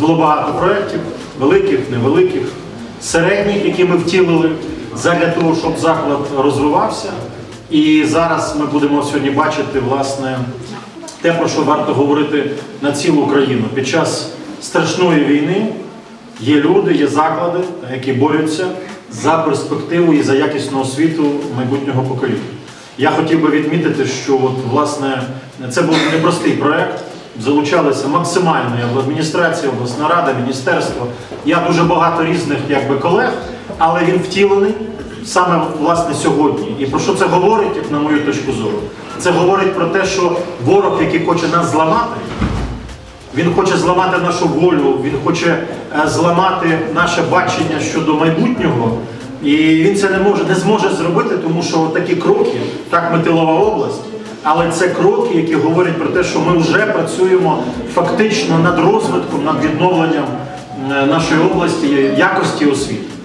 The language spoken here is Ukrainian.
Було багато проєктів, великих, невеликих, середніх, які ми втілили задля того, щоб заклад розвивався. І зараз ми будемо сьогодні бачити власне те, про що варто говорити на цілу країну. Під час страшної війни є люди, є заклади, які борються за перспективу і за якісну освіту майбутнього покоління. Я хотів би відмітити, що от, власне це був непростий проект. Залучалися максимально як адміністрація, обласна рада, міністерство. Я дуже багато різних якби, колег, але він втілений саме власне сьогодні. І про що це говорить, як на мою точку зору? Це говорить про те, що ворог, який хоче нас зламати, він хоче зламати нашу волю, він хоче е, зламати наше бачення щодо майбутнього. І він це не може не зможе зробити, тому що такі кроки, так ми тилова область, але це кроки, які говорять про те, що ми вже працюємо фактично над розвитком, над відновленням е, нашої області якості освіти.